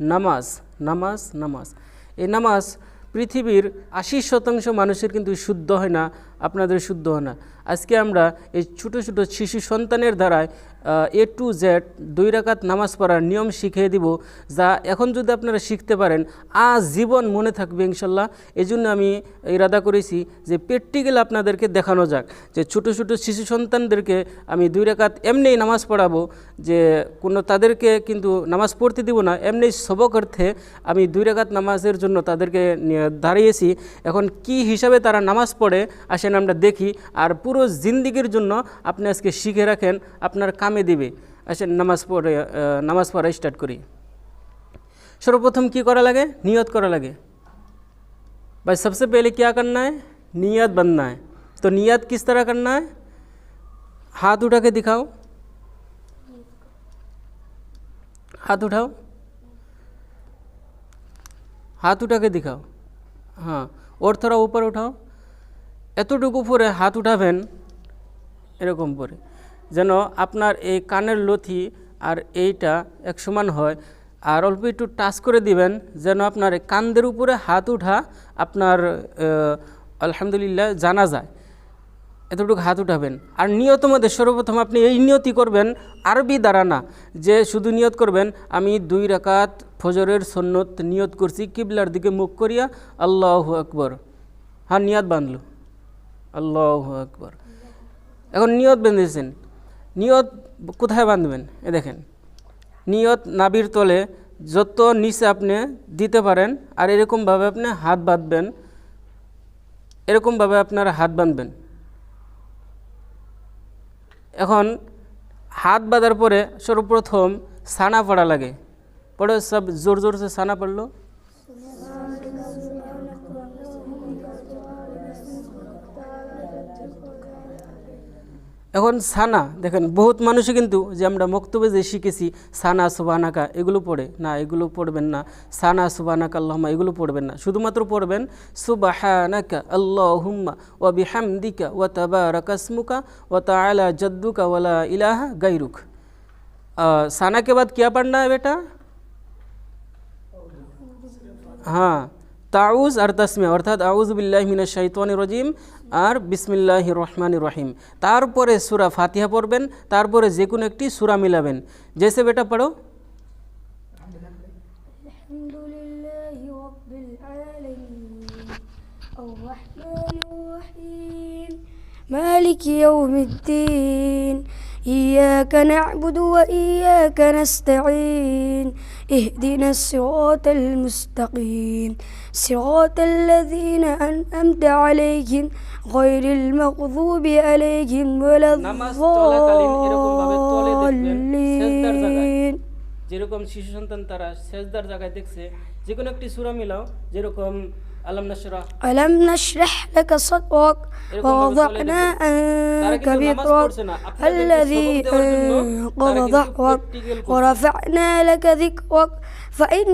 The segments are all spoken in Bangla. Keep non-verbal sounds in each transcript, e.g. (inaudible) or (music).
নামাজ নামাজ নামাজ। এই নামাজ পৃথিবীর আশি শতাংশ মানুষের কিন্তু শুদ্ধ হয় না আপনাদের শুদ্ধ হয় না। আজকে আমরা এই ছোটো ছোটো শিশু সন্তানের দ্বারায় এ টু জেড দুই রাকাত নামাজ পড়ার নিয়ম শিখিয়ে দিব, যা এখন যদি আপনারা শিখতে পারেন, আজীবন মনে থাকবে ইনশাল্লাহ। এই জন্য আমি ইরাদা করেছি যে প্র্যাকটিক্যাল আপনাদেরকে দেখানো যাক, যে ছোটো ছোটো শিশু সন্তানদেরকে আমি দুই রাকাত এমনিই নামাজ পড়াবো, যে কোনো তাদেরকে কিন্তু নামাজ পড়তে দিব না, এমনি সবক অর্থে আমি দুই রাকাত নামাজের জন্য তাদেরকে দাঁড়িয়েছি। এখন কি হিসাবে তারা নামাজ পড়ে আসেন আমরা দেখি আর পুরো জিন্দিগির জন্য আপনি আজকে শিখে রাখেন আপনার কামে দিবে আসেন নামাজ পড়ে আহ, নামাজ পড়া স্টার্ট করি सर्वप्रथम की करा लगे नियत करा लगे भाई सबसे पहले क्या करना है नियत बनना है तो नियत किस तरह करना है हाथ उठा के दिखाओ हाथ उठाओ हाथ उठा के दिखाओ हाँ और थोड़ा ऊपर उठाओ এতটুকু পরে হাত উঠাবেন, এরকম করে যেন আপনার এই কানের লথি আর এইটা এক সমান হয়। আর অল্প একটু টাচ করে দিবেন, যেন আপনার কানদের উপরে হাত উঠা আপনার আলহামদুলিল্লাহ জানা যায়। এতটুকু হাত উঠাবেন। আর নিয়ত মধ্যে সর্বপ্রথম আপনি এই নিয়তি করবেন, আরবি দ্বারা না, যে শুধু নিয়ত করবেন, আমি দুই রাকাত ফজরের সন্নত নিয়ত করছি, কিবলার দিকে মুখ করিয়া আল্লাহ আকবর। হ্যাঁ নিয়ত বাঁধলো। আল্লাহ আকবর। এখন নিয়ত বেঁধেছেন। নিয়ত কোথায় বাঁধবেন? এ দেখেন। নিয়ত নাবির তলে যত নিচে আপনি দিতে পারেন, আর এরকমভাবে আপনি হাত বাঁধবেন, এরকমভাবে আপনার হাত বাঁধবেন। এখন হাত বাঁধার পরে সর্বপ্রথম সানা পড়া লাগে। পড়ে সব জোর জোর সে সানা পড়ল। এখন সানা দেখেন বহুত মানুষই কিন্তু যে আমরা মক্তবে যে শিখেছি সানা সুবানাকা এগুলো পড়ে না এগুলো পড়বেন না সানা সুবানাকা আল্লাহমা এগুলো পড়বেন না শুধুমাত্র পড়বেন সুবাহানাকা আল্লাহুম্মা ওয়া বিহামদিকা ওয়া তাবারাকাসমুকা ওয়া তাআলা জদ্দুকা ওয়ালা ইলাহা গাইরুক अ, साना के बाद क्या पढ़ना है बेटा হ্যাঁ তাউজ আর তাসমিয়া অর্থাৎ আউজ বিল্লাহ মিনা শাইতান রজিম আর বিসমিল্লাহ রহমান রহিম। তারপরে সুরা ফাতিহা পড়বেন, তারপরে যে কোনো একটি সুরা মিলাবেন। জেসে বেটা পড়ো। মালিক لله رب العالمين الرحمن الرحيم مالك يوم الدين إياك نعبد وإياك نستعين اهدنا الصراط المستقيم صراط الذين أنعمت عليهم غير المغضوب عليهم ولا নামাজ চলাকালীন এরকমভাবে তলে দেখবেন, সেজদার জায়গায়। الضالين যেরকম শিশু সন্তান তারা সেজদার জায়গায় দেখছে যে কোনো একটি সুরা মিলাও যেরকম আলম নাসরা ألم نشرح لك صدرك এরকম ভাবে ووضعنا চলে দেখবেন। তারা عنك কিন্তু নামাজ ذكرك পড়ছে না, আপনাদেরকে الذي সবক দেওয়ার জন্য أنقض তারা কিন্তু ظهرك practical করছে। ورفعنا لك ذكرك فإن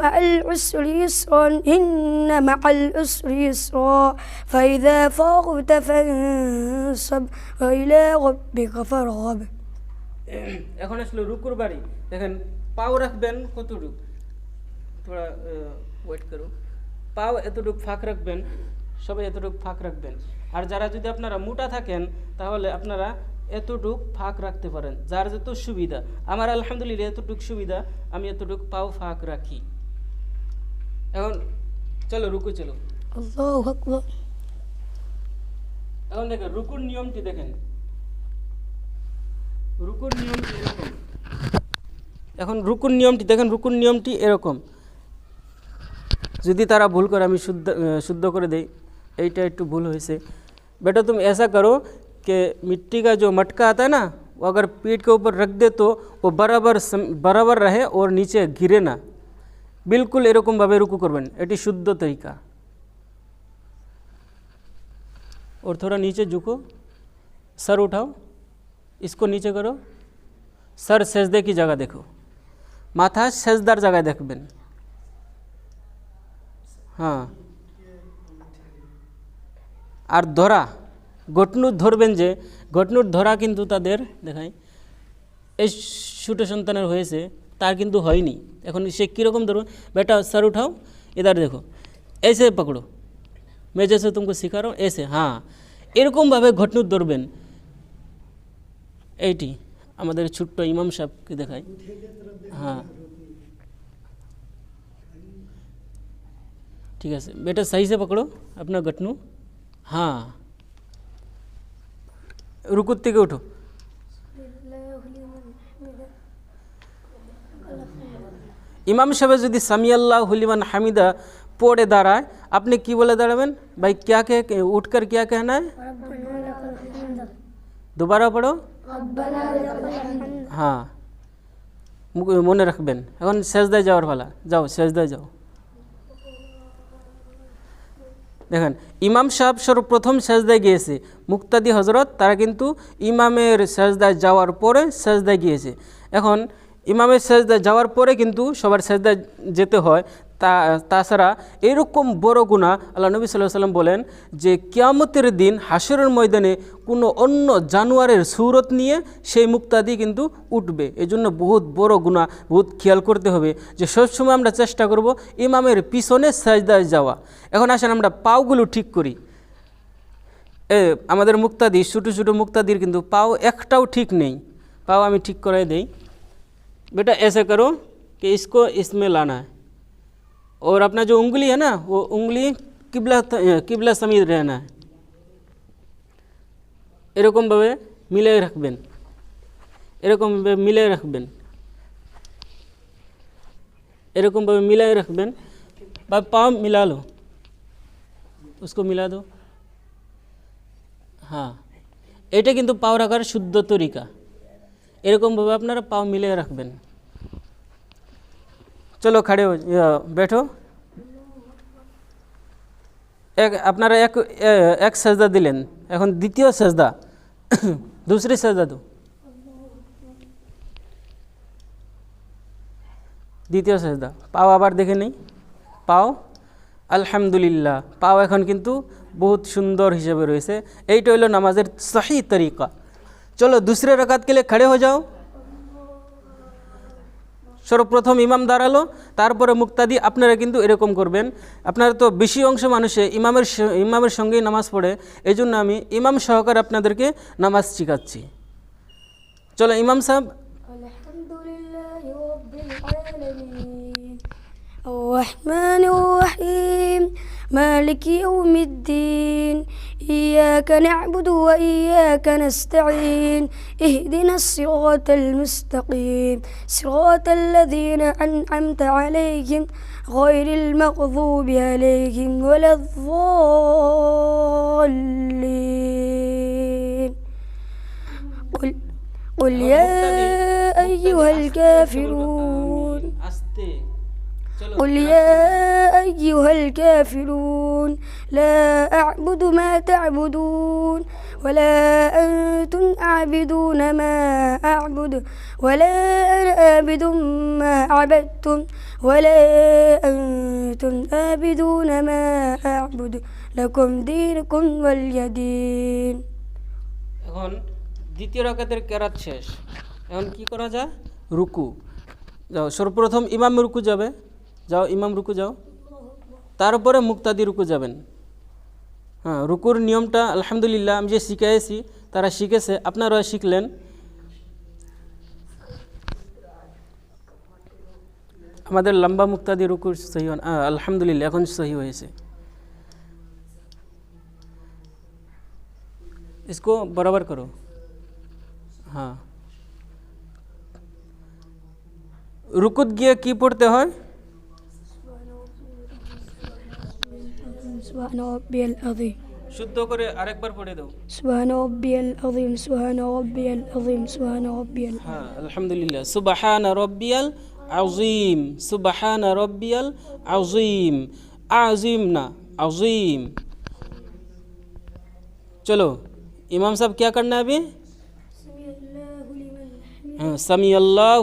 مع العسر يسرا إن مع العسر يسرا فإذا فرغت فانصب وإلى ربك فارغب (clears throat) এখন আসলে রুকুর বাড়ি দেখেন পাও রাখবেন কতটুক থোড়া ওয়েট করো পাও এতটুক ফাঁক রাখবেন সবাই এতটুক ফাঁক রাখবেন। আর যারা যদি আপনারা মোটা থাকেন তাহলে আপনারা এতটুক ফাঁক রাখতে পারেন। যার যত সুবিধা। আমার আলহামদুলিল্লাহ এতটুক সুবিধা আমি এতটুক পাও ফাঁক রাখি। এখন চলো রুকু চলো। এখন দেখেন রুকুর নিয়মটি দেখেন। রুকুর নিয়মটি এরকম। এখন রুকুর নিয়মটি দেখেন রুকুর নিয়মটি এরকম। যদি তারা ভুল করে আমি শুদ্ধ अ, शुद्ध করে দেই এইটা একটু ভুল হয়েছে बेटा तुम ऐसा करो कि मिट्टी का जो मटका आता है ना वो अगर पीठ के ऊपर रख दे तो वो बराबर सम- बराबर रहे और नीचे गिरे ना बिल्कुल এরকমভাবে রুকু করবেন এটি শুদ্ধ তরিকা और थोड़ा नीचे झुको सर उठाओ इसको नीचे करो सर सेजदे की जगह देखो মাথা সেজদার জায়গায় দেখবেন হ্যাঁ। আর ধরা, ঘটনুর ধরবেন যে, ঘটনুর ধরা কিন্তু তাদের, দেখাই, এই ছোটো সন্তানের হয়েছে, তার কিন্তু হয়নি। এখন সে কীরকম ধরুন, বেটা স্যার উঠাও এদার দেখো, এসে পকড়ো। মেজে সে তুমি শিখারো, এসে হ্যাঁ। এরকমভাবে ঘটনুর ধরবেন। এইটি আমাদের ছোট্ট ইমাম সাহেবকে দেখায় হ্যাঁ। ठीक है बेटा सही से पकड़ो अपना गटनू हाँ रुकुत থেকে উঠো ইমাম সাহেব যদি সামিয়াল্লাহ হুলিমান হামিদা পড়ে দাঁড়ায় আপনি কি বলে দাঁড়াবেন ভাই क्या कह उठकर क्या कहना है दोबारा পড়ো হ্যাঁ মুখ- মনে রাখবেন এখন সেজদায় যাওয়ার পালা যাও সেজদায় যাও দেখেন, ইমাম সাহেব সর্বপ্রথম সেজদায় গিয়েছে। মুক্তাদি হজরত তারা কিন্তু ইমামের সেজদায় যাওয়ার পরে সেজদায় গিয়েছে। এখন, ইমামের সেজদায় যাওয়ার পরে কিন্তু সবার সেজদায় যেতে হয়। তা তাছাড়া এরকম বড় গুণা আল্লাহ নবী সাল্লাহ সাল্লাম বলেন যে কিয়ামতের দিন হাসরের ময়দানে কোনো অন্য জানোয়ারের সুরত নিয়ে সেই মুক্তাদি কিন্তু উঠবে এই জন্য বহুত বড় গুণা বহুত খেয়াল করতে হবে যে সবসময় আমরা চেষ্টা করব ইমামের পিছনে সাজদায় যাওয়া এখন আসেন আমরা পাওগুলো ঠিক করি এ আমাদের মুক্তাদি ছোটো ছোটো মুক্তাদির কিন্তু পাও একটাও ঠিক নেই পাও আমি ঠিক করাই দেই बेटा ऐसे करो कि इसको इसमें लाना है और अपना जो उंगली है ना वो उंगली किबला किबला समीर रहना है এরকমভাবে মিলিয়ে রাখবেন এরকমভাবে মিলিয়ে রাখবেন এরকমভাবে মিলিয়ে রাখবেন বা পাও মিলা লো उसको मिला दो হ্যাঁ এটা কিন্তু পাও রাখার শুদ্ধ তরিকা এরকমভাবে আপনারা পাও মিলিয়ে রাখবেন চলো খাড়ে হো ইয়া, बैठो এক আপনারা এক এ- এক সেজদা দিলেন এখন দ্বিতীয় সেজদা দুসরি সেজদা দো দ্বিতীয় সেজদা পাও আবার দেখে নেই পাও আলহামদুলিল্লাহ পাও এখন কিন্তু বহুত সুন্দর হিসেবে রয়েছে এইটা হইল নামাজের সহি তরিকা চলো দুসরে রকাত के लिए खड़े हो जाओ সর্বপ্রথম ইমাম দাঁড়ালো তারপরে মুক্তাদি আপনারা কিন্তু এরকম করবেন আপনারা তো বেশি অংশ মানুষে ইমামের স- ইমামের সঙ্গেই নামাজ পড়ে এই জন্য আমি ইমাম সহকারে আপনাদেরকে নামাজ শিখাচ্ছি চলো ইমাম সাহেব الحمد لله رب العالمين الرحمن الرحيم مالك يوم الدين إياك نعبد وإياك نستعين اهدنا الصراط المستقيم صراط الذين أنعمت عليهم غير المغضوب عليهم ولا الضالين. قل, قل يا أيها الكافرون. قل يا أيها الكافرون لا أعبد ما تعبدون ولا أنتم عابدون ما أعبد ولا أنا عابد ما عبدتم ولا أنتم عابدون ما أعبد لكم دينكم ولي دين এখন দ্বিতীয় রাকাতের কেরাত শেষ এখন কি করা যায় রুকু যাও সর্বপ্রথম ইমাম রুকু যাবে যাও ইমাম রুকু যাও তারপরে মুক্তাদি রুকু যাবেন হ্যাঁ রুকুর নিয়মটা আলহামদুলিল্লাহ আমি যে শিখাইছি তারা শিখেছে আপনারাও শিখলেন আমাদের লম্বা মুক্তাদি রুকুর সহি হন- আহ, আলহামদুলিল্লাহ এখন সহি হয়েছে इसको बराबर करो हाँ রুকুত গিয়ে কি পড়তে হয় সুবহান রব্বিয়াল আযীম। শুদ্ধ করে আরেকবার পড়ে দাও। সুবহান রব্বিয়াল আযীম সুবহান রব্বিয়াল আযীম সুবহান রব্বিয়াল হ্যাঁ আলহামদুলিল্লাহ। সুবহান রব্বিয়াল আযীম সুবহান রব্বিয়াল আযীম। আজিম না আজিম चलो इमाम साहब क्या करना है अभी समी अल्लाह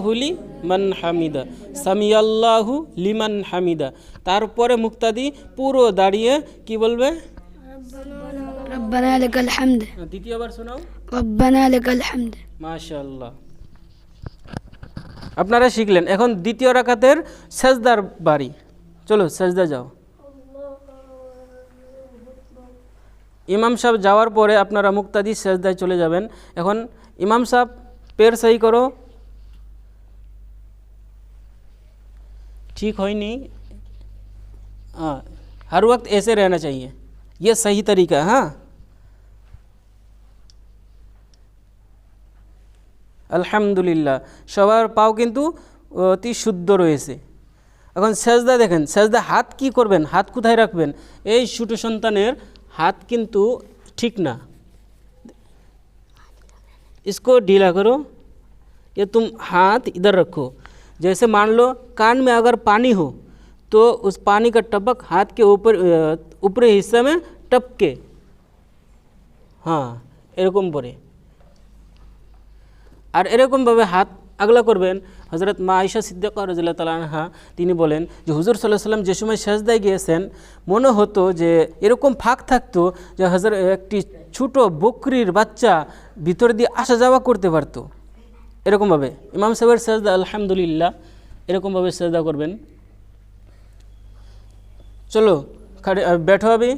মান হামিদা। সামিয়াল্লাহু লিমান হামিদা। তারপরে মুক্তাদি পুরো দাঁড়িয়ে কি বলবে? হ্যাঁ, আপনারা শিখলেন। এখন দ্বিতীয় রাখাতের সেজদার বাড়ি। চলো সেজদা যাও। ইমাম সাহেব যাওয়ার পরে আপনারা মুক্তাদি সেজদায় চলে যাবেন। এখন ইমাম সাহেব পের সাহি করো। ठीक है नहीं हाँ हर वक्त ऐसे रहना चाहिए ये सही तरीका है हाँ আলহামদুলিল্লাহ সবার পাও কিন্তু অতি শুদ্ধ রয়েছে এখন সেজদা দেখেন সেজদা হাত কি করবেন হাত কোথায় রাখবেন এই ছোটো সন্তানের হাত কিন্তু ঠিক না इसको ढीला करो ये तुम हाथ इधर रखो जैसे मान लो कान में अगर पानी हो तो उस पानी का टपक हाथ के ऊपर अ, ऊपरी हिस्से में टपके हाँ এরকম পরে আর এরকমভাবে হাত আগলা করবেন হজরত মা আয়সা সিদ্দিকা রাজিল্লা তালাহা তিনি বলেন যে হুজুর সাল্লাহ সাল্লাম যে সময় সেজদায় গিয়েছেন মনে হতো যে এরকম ফাঁক থাকতো যে হজর একটি ছোট বকরির বাচ্চা ভিতর দিয়ে আসা যাওয়া করতে পারতো এরকমভাবে। ইমাম সাহেবের সাজদা, আলহামদুলিল্লাহ, এরকমভাবে সাজদা করবেন। চলো, খাড়ি বেঠো হবে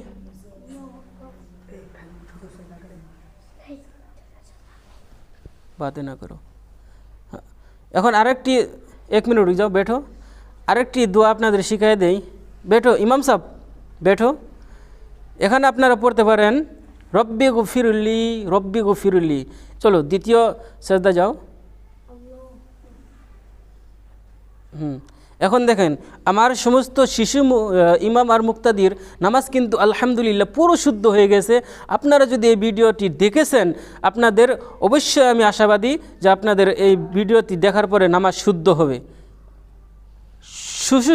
বাতে না করো। হ্যাঁ। এখন আরেকটি, এক মিনিট যাও বেঠো আরেকটি দোয়া আপনাদের শিখিয়ে দেই। বেঠো ইমাম সাহেব বেঠো এখানে আপনারা পড়তে পারেন, রব্বি গফিরুল্লি রব্বি গফিরুল্লি। চলো, দ্বিতীয় সেজদা যাও। হুম। এখন দেখেন, আমার সমস্ত শিশু ইমাম আর মুক্তাদির নামাজ কিন্তু আলহামদুলিল্লাহ পুরো শুদ্ধ হয়ে গেছে। আপনারা যদি এই ভিডিওটি দেখেছেন, আপনাদের অবশ্যই আমি আশাবাদী যে আপনাদের এই ভিডিওটি দেখার পরে নামাজ শুদ্ধ হবে। শিশু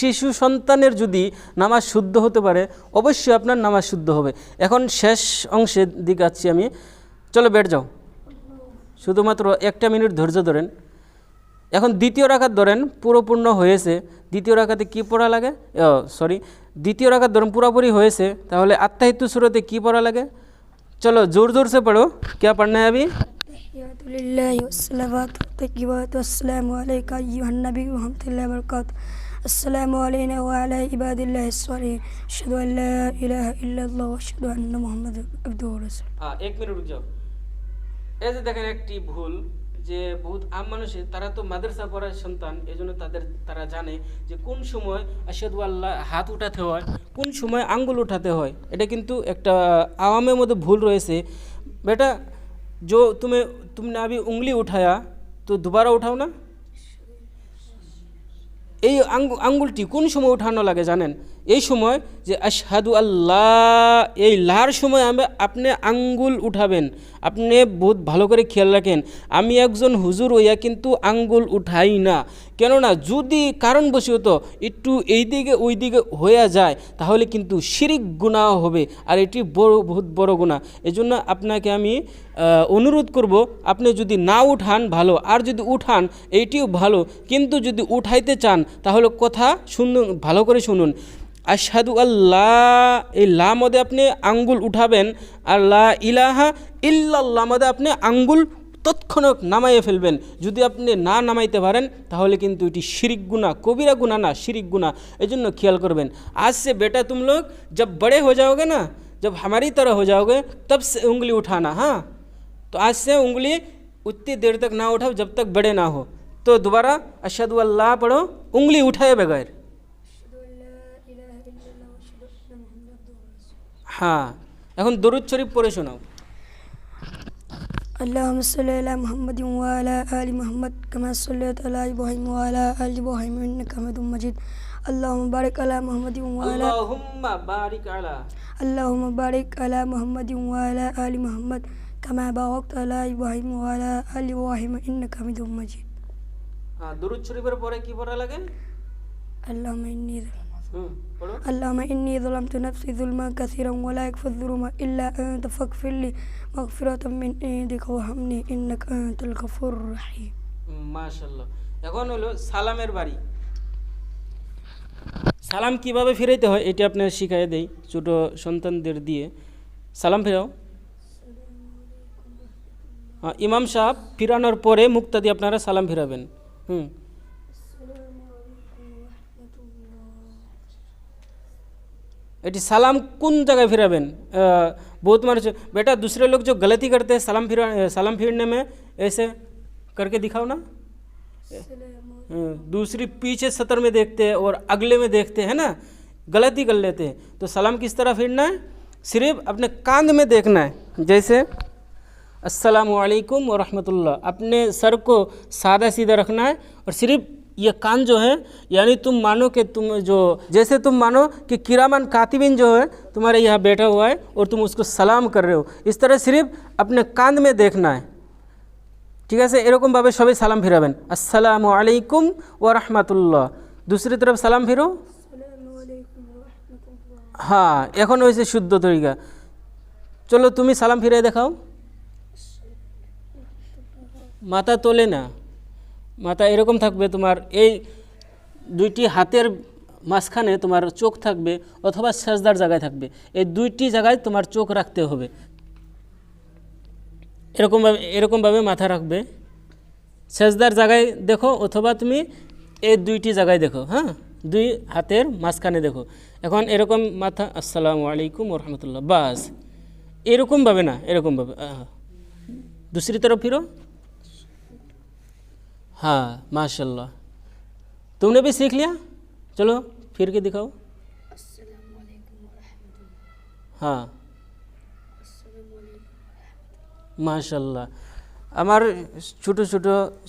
শিশু সন্তানের যদি নামাজ শুদ্ধ হতে পারে, অবশ্যই আপনার নামাজ শুদ্ধ হবে। এখন শেষ অংশের দিকে যাচ্ছি আমি। চলো বেড যাও। শুধুমাত্র একটা মিনিট ধৈর্য ধরেন। এখন দ্বিতীয় রাখাত ধরেন পুরোপূর্ণ হয়েছে দ্বিতীয় রাখাতে কি পড়া লাগে? সরি দ্বিতীয় রাখাত ধরেন পুরোপুরি হয়েছে তাহলে আত্মাহিত সুরতে কি পড়া লাগে? চলো জোর জোরসে পড়ো কে পড়নে আবি? একটি ভুল যে বহুত আম মানুষের তারা তো মাদ্রাসা পড়ার সন্তান এজন্য তাদের তারা জানে যে কোন সময় আশাদু আল্লাহ হাত উঠাতে হয় কোন সময় আঙ্গুল উঠাতে হয় এটা কিন্তু একটা আওয়ামের মধ্যে ভুল রয়েছে বেটা जो तुम्हें तुमने अभी उंगली उठाया तो दोबारा उठाओ ना এই আঙ্গু আঙ্গুলটি কোন সময় উঠানো লাগে জানেন এই সময় যে আশহাদু আল্লাহ, এই লার সময় আমি আপনি আঙ্গুল উঠাবেন, আপনি বহুত ভালো করে খেয়াল রাখেন। আমি একজন হুজুর হইয়া কিন্তু আঙ্গুল উঠাই না। কেননা যদি কারণবশত একটু এই দিকে ওই দিকে হয়ে যায়, তাহলে কিন্তু শিরিক গুণা হবে, আর এটি বড়, বহুত বড় গুণা এজন্য আপনাকে আমি অনুরোধ করব, আপনি যদি না উঠান, ভালো। আর যদি উঠান, এইটিও ভালো। কিন্তু যদি উঠাইতে চান, তাহলে কথা শুনুন, ভালো করে শুনুন। আশহাদু আল্লাহ এই লা মধ্যে আপনি আঙ্গুল উঠাবেন আর লা ইলাহা ইল্লাল্লাহ মধ্যে আপনি আঙ্গুল তৎক্ষণাৎ নামাইয়ে ফেলবেন যদি আপনি না নামাইতে পারেন তাহলে কিন্তু এটি শিরিক গুণা কবিরা গুণা না শিরিক গুণা এই জন্য খেয়াল করবেন आज से बेटा तुम लोग जब बड़े हो जाओगे ना जब हमारी तरह हो जाओगे तब से उंगली उठाना हाँ तो आज से उंगली उतनी देर तक ना उठाओ जब तक बड़े ना हो तो दोबारा अशहदु अल्लाह पढ़ो उंगली उठाए बगैर हाँ এখন দরুদ শরীফ পড়ে শোনাও اللهم صل على محمد وعلى آل محمد كما صليت على إبراهيم وعلى آل إبراهيم إنك حميد مجيد اللهم بارك على محمد وعلى আল্লাহুম্মা বারিক আলা اللهم بارك على محمد وعلى آل محمد كما باركت على إبراهيم وعلى آل إبراهيم إنك حميد مجيد হ্যাঁ দরুদ শরীফের পরে কি পড়া লাগে اللهم إني হুম পড়ো اللهم إني ظلمت نفسي ظلما كثيرا ولا يغفر الذنوب إلا أنت فاغفر لي مغفرة من عندك وارحمني إنك أنت الغفور الرحيم মাশাল্লাহ এখন হলো সালামের বাড়ি সালাম কিভাবে ফিরাইতে হয় এটি আপনার শিখাই দেই ছোটো সন্তানদের দিয়ে সালাম ফেরাও হ্যাঁ, ইমাম সাহেব ফিরানোর পরে মুক্তাদি আপনারা সালাম ফিরাবেন হুম এটি সালাম কোন জায়গায় फिराबेन बहुत मारे बेटा दूसरे लोग जो गलती करते हैं सलाम फिरा सलाम फिरने में ऐसे करके दिखाओ ना हम्म, दूसरी पीछे सतर में देखते हैं और अगले में देखते हैं ना गलती कर लेते हैं तो सलाम किस तरह फिरना है सिर्फ अपने कांध में देखना है जैसे असलकुम वरहमतुल्लाह अपने सर को सादा सीधा रखना है और सिर्फ ये कान जो है यानी तुम मानो कि तुम जो जैसे तुम मानो कि किरामान कातिबिन जो है तुम्हारे यहाँ बैठा हुआ है और तुम उसको सलाम कर रहे हो इस तरह सिर्फ अपने कांध में देखना है ঠিক আছে এরকমভাবে সবাই সালাম ফিরাবেন আসসালামু আলাইকুম ও রহমাতুল্লাহ দুসরি তরফ সালাম ফিরো হ্যাঁ এখন হয়েছে শুদ্ধ তরিকা চলো তুমি সালাম ফিরে দেখাও মাথা তোলে না মাথা এরকম থাকবে, তোমার এই দুইটি হাতের মাঝখানে তোমার চোখ থাকবে অথবা সেজদার জায়গায় থাকবে। এই দুইটি জায়গায় তোমার চোখ রাখতে হবে। এরকমভাবে এরকমভাবে মাথা রাখবে। সেজদার জায়গায় দেখো অথবা তুমি এই দুইটি জায়গায় দেখো হ্যাঁ? দুই হাতের মাঝখানে দেখো। এখন এরকম মাথা, আসসালামু আলাইকুম রহমতুল্লাহ বাস। এরকমভাবে না এরকমভাবে দুসরি তরফ ফিরো। हाँ माशाल्लाह तुमने भी सीख लिया चलो फिर के दिखाओ हाँ মাশাল্লাহ আমার ছোট ছোট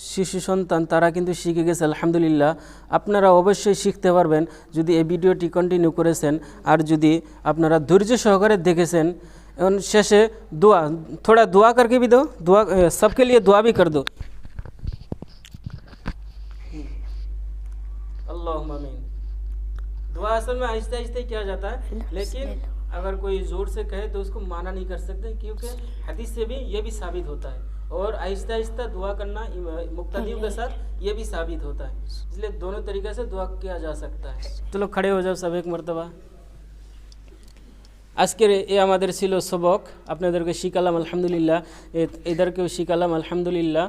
শিশু সন্তান তারা কিন্তু শিখে গেছে আলহামদুলিল্লাহ আপনারা অবশ্যই শিখতে পারবেন যদি এই ভিডিওটি কন্টিনিউ করেছেন আর যদি আপনারা ধৈর্য সহকারে দেখেছেন এখন শেষে দোয়া थोड़ा दुआ करके भी दो दुआ अ, सबके लिए दुआ भी कर दो अल्लाहुम्मा आमीन दुआ असल में आहिस्ते आहिस्ते किया जाता है लेकिन अगर कोई ज़ोर से कहे तो उसको माना नहीं कर सकते क्योंकि हदीस से भी ये भी साबित होता है और आहिस्ता आहिस्ता दुआ करना इम- मुक्तदियों के साथ ये भी साबित होता है इसलिए दोनों तरीके से दुआ किया जा सकता है चलो खड़े हो जाओ सब एक मरतबा আজকের এ আমাদের ছিল সবক আপনাদেরকে শিখালাম আলহামদুলিল্লাহ এ- এদেরকেও শিখালাম আলহামদুলিল্লাহ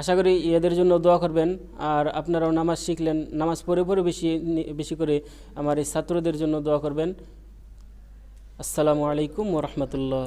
আশা করি এদের জন্য দোয়া করবেন। আর আপনারাও নামাজ শিখলেন, নামাজ পড়ে পড়ে বেশি বেশি করে আমার এই ছাত্রদের জন্য দোয়া করবেন। আসসালামু আলাইকুম ওরহমতুল্লাহ